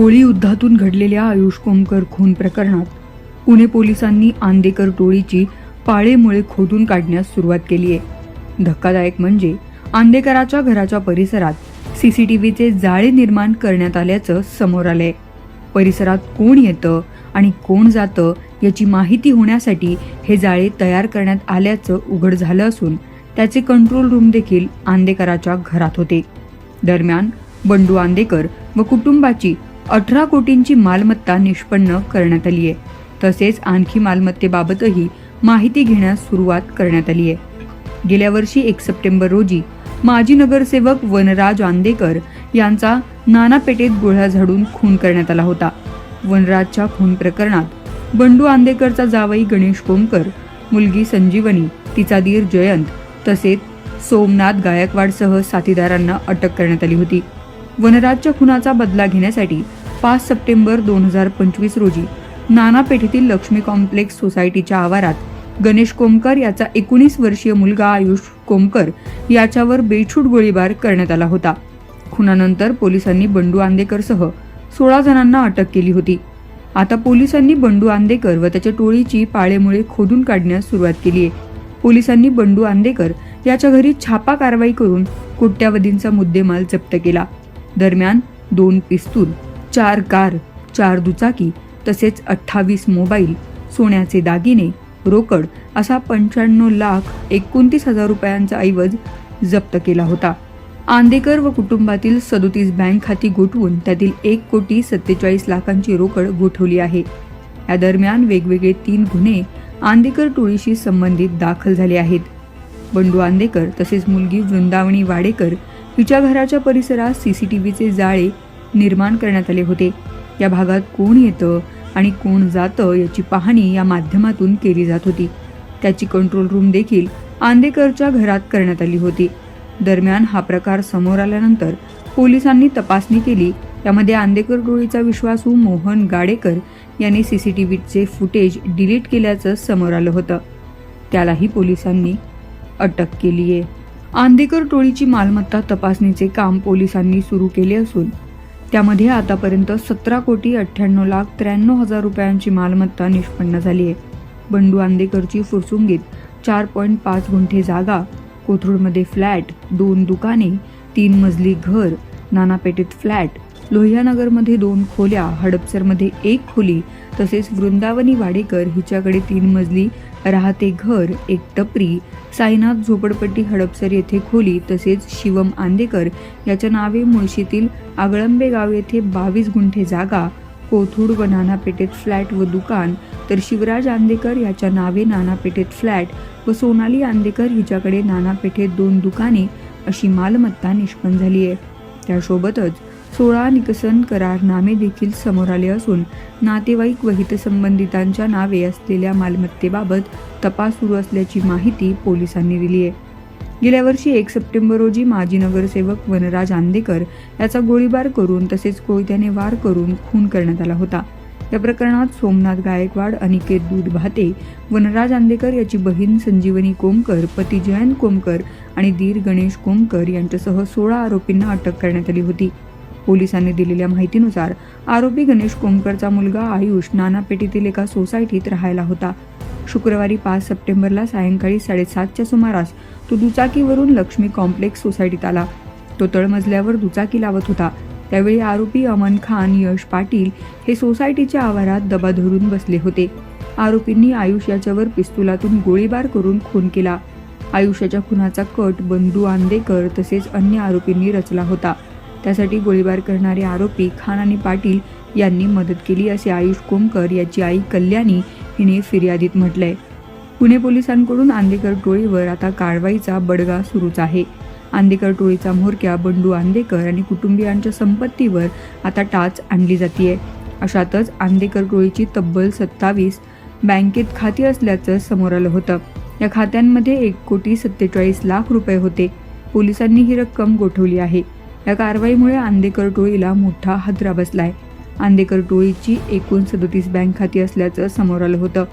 टोळी युद्धातून घडलेल्या आयुष कोमकर खून प्रकरणात पुणे पोलिसांनी आंदेकर टोळीची पाळेमुळे खोदून काढण्यास सुरुवात केली आहे. धक्कादायक म्हणजे आंदेकराच्या घराच्या परिसरात सीसीटीव्हीचे जाळे निर्माण करण्यात आल्याचं समोर आलंय. परिसरात कोण येतं आणि कोण जातं याची माहिती होण्यासाठी हे जाळे तयार करण्यात आल्याचं उघड झालं असून त्याचे कंट्रोल रूम देखील आंदेकराच्या घरात होते. दरम्यान बंडू आंदेकर व कुटुंबाची अठरा कोटींची मालमत्ता निष्पन्न करण्यात आली आहे. तसेच आणखी मालमत्तेबाबतही माहिती घेण्यास सुरुवात करण्यात आली आहे. गेल्या वर्षी एक सप्टेंबर रोजी माजी नगरसेवक वनराज आंदेकर यांचा नानापेटेत गोळ्या झाडून खून करण्यात आला होता. वनराजच्या खून प्रकरणात बंडू आंदेकरचा जावई गणेश कोमकर मुलगी संजीवनी तिचा दीर जयंत तसेच सोमनाथ गायकवाडसह साथीदारांना अटक करण्यात आली होती. वनराजच्या खुनाचा बदला घेण्यासाठी पाच सप्टेंबर दोन हजार पंचवीस रोजी नाना पेठेतील लक्ष्मी कॉम्प्लेक्स सोसायटीच्या आवारात गणेश कोमकर याचा एकोणीस वर्षीय मुलगा आयुष कोमकर याच्यावर बेछूट गोळीबार करण्यात आला होता. खुनानंतर पोलिसांनी बंडू आंदेकरसह सोळा जणांना अटक केली होती. आता पोलिसांनी बंडू आंदेकर व त्याच्या टोळीची पाळेमुळे खोदून काढण्यास सुरुवात केली आहे पोलिसांनी बंडू आंदेकर याच्या घरी छापा कारवाई करून कोट्यावधींचा मुद्देमाल जप्त केला. दरम्यान दोन पिस्तूल चार कार चार दुचाकी तसेच अठ्ठावीस मोबाईल सोन्याचे दागिने रोकड असा पंच्याण्णव लाख एकोणतीस हजार रुपयांचा ऐवज जप्त केला होता. आंदेकर व कुटुंबातील सदोतीस बँक खाती गोठवून त्यातील एक कोटी सत्तेचाळीस लाखांची रोकड गोठवली आहे. या दरम्यान वेगवेगळे तीन गुन्हे आंदेकर टोळीशी संबंधित दाखल झाले आहेत. बंडू आंदेकर तसेच मुलगी वृंदावणी वाडेकर हिच्या घराच्या परिसरात सीसीटीव्हीचे जाळे निर्माण करण्यात आले होते. या भागात कोण येतं आणि कोण जातं याची पाहणी या माध्यमातून केली जात होती. त्याची कंट्रोल रूम देखील आंदेकरच्या घरात करण्यात आली होती. दरम्यान हा प्रकार समोर आल्यानंतर पोलिसांनी तपासणी केली. यामध्ये आंदेकर टोळीचा विश्वासू मोहन गाडेकर यांनी सीसीटीव्हीचे फुटेज डिलीट केल्याचं समोर आलं होतं. त्यालाही पोलिसांनी अटक केली आहे आंदेकर टोळीची मालमत्ता तपासणीचे काम पोलिसांनी सुरू केले असून त्यामध्ये आतापर्यंत सतरा कोटी अठ्ठ्याण्णव लाख त्र्याण्णव हजार रुपयांची मालमत्ता निष्पन्न झाली आहे. बंडू आंदेकरची फुरसुंगीत चार पॉईंट पाच गुंठे जागा कोथरूडमध्ये फ्लॅट दोन दुकाने तीन मजली घर नानापेठेत फ्लॅट लोहियानगरमध्ये दोन खोल्या हडपसरमध्ये एक खोली तसेच वृंदावनी वाडेकर हिच्याकडे तीन मजली राहते घर एक टपरी साईनाथ झोपडपट्टी हडपसर येथे खोली तसेच शिवम आंदेकर याच्या नावे मुळशीतील आगळंबे गाव येथे बावीस गुंठे जागा कोथरूड व नानापेठेत फ्लॅट व दुकान तर शिवराज आंदेकर याच्या नावे नानापेठेत फ्लॅट व सोनाली आंदेकर हिच्याकडे नानापेठेत दोन दुकाने अशी मालमत्ता निष्पन्न झाली आहे त्यासोबतच सोळा निकसन करारनामे देखील समोर आले असून नातेवाईक व हितसंबंधितांच्या नावे असलेल्या मालमत्तेबाबत तपास सुरू असल्याची माहिती पोलिसांनी दिली आहे. गेल्या वर्षी एक सप्टेंबर रोजी माजी नगरसेवक वनराज आंदेकर याचा गोळीबार करून तसेच कोयत्याने वार करून खून करण्यात आला होता. या प्रकरणात सोमनाथ गायकवाड अनिकेत दूध भाते वनराज आंदेकर याची बहीण संजीवनी कोमकर पती जयंत कोमकर आणि दीर गणेश कोमकर यांच्यासह सोळा आरोपींना अटक करण्यात आली होती. पोलिसांनी दिलेल्या माहितीनुसार आरोपी गणेश कोमकरचा मुलगा आयुष नानापेटीतील एका सोसायटीत राहायला होता. शुक्रवारी पाच सप्टेंबरला सायंकाळी साडेसातच्या सुमारास तो दुचाकीवरून लक्ष्मी कॉम्प्लेक्स सोसायटीत आला. तो तळमजल्यावर दुचाकी लावत होता. त्यावेळी आरोपी अमन खान यश पाटील हे सोसायटीच्या आवारात दबा धरून बसले होते. आरोपींनी आयुष याच्यावर पिस्तुलातून गोळीबार करून खून केला. आयुष्याच्या खुनाचा कट बंधू आंदेकर तसेच अन्य आरोपींनी रचला होता. त्यासाठी गोळीबार करणारे आरोपी खान आणि पाटील यांनी मदत केली असे आयुष कोमकर याची आई कल्याणी हिने फिर्यादीत म्हटलंय. पुणे पोलिसांकडून आंदेकर टोळीवर आता कारवाईचा बडगा सुरूच आहे. आंदेकर टोळीचा म्होरक्या बंडू आंदेकर आणि कुटुंबियांच्या संपत्तीवर आता टाच आणली जातीय. अशातच आंदेकर टोळीची तब्बल सत्तावीस बँकेत खाती असल्याचं समोर आलं होतं. या खात्यांमध्ये एक कोटी सत्तेचाळीस लाख रुपये होते. पोलिसांनी ही रक्कम गोठवली आहे. या कारवाईमुळे आंदेकर टोळीला मोठा हादरा बसलाय. आंदेकर टोळीची एकूण सदोतीस बँक खाती असल्याचं समोर आलं होतं.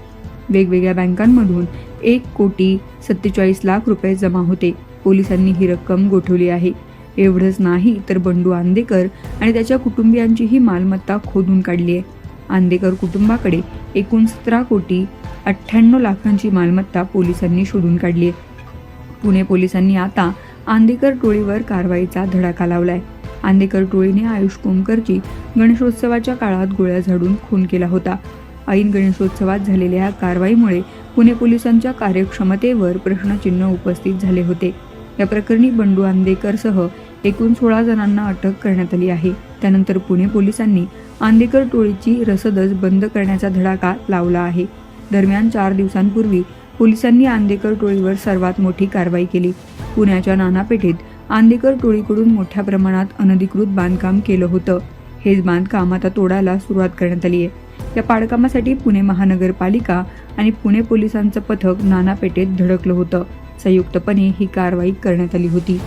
वेगवेगळ्या बँकांमधून एक कोटी सत्तेचाळीस लाख रुपये जमा होते. पोलिसांनी ही रक्कम गोठवली आहे. एवढंच नाही तर बंडू आंदेकर आणि त्याच्या कुटुंबियांचीही मालमत्ता खोदून काढली आहे. आंदेकर कुटुंबाकडे एकूण सतरा कोटी अठ्ठ्याण्णव लाखांची मालमत्ता पोलिसांनी शोधून काढली आहे. पुणे पोलिसांनी आता आंदेकर टोळीवर कारवाईचा धडाका लावलाय. आंदेकर टोळीने आयुष कोमकरची गणेशोत्सवाच्या काळात गोळ्या झाडून खून केला होता. ऐन गणेशोत्सवात झालेल्या या कारवाईमुळे पुणे पोलिसांच्या कार्यक्षमतेवर प्रश्नचिन्ह उपस्थित झाले होते. या प्रकरणी बंडू आंदेकरसह एकूण सोळा जणांना अटक करण्यात आली आहे. त्यानंतर पुणे पोलिसांनी आंदेकर टोळीची रसदच बंद करण्याचा धडाका लावला आहे. दरम्यान चार दिवसांपूर्वी पोलिसांनी आंदेकर टोळीवर सर्वात मोठी कारवाई केली. पुण्याच्या नानापेठेत आंदेकर टोळीकडून मोठ्या प्रमाणात अनधिकृत बांधकाम केलं होतं. हेच बांधकाम आता तोडायला सुरुवात करण्यात आली आहे. या पाडकामासाठी पुणे महानगरपालिका आणि पुणे पोलिसांचं पथक नानापेठेत धडकलं होतं. संयुक्तपणे ही कारवाई करण्यात आली होती.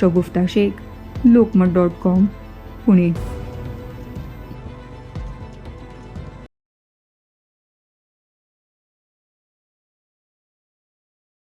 Shagufta Shaikh Lokmat dot com Pune.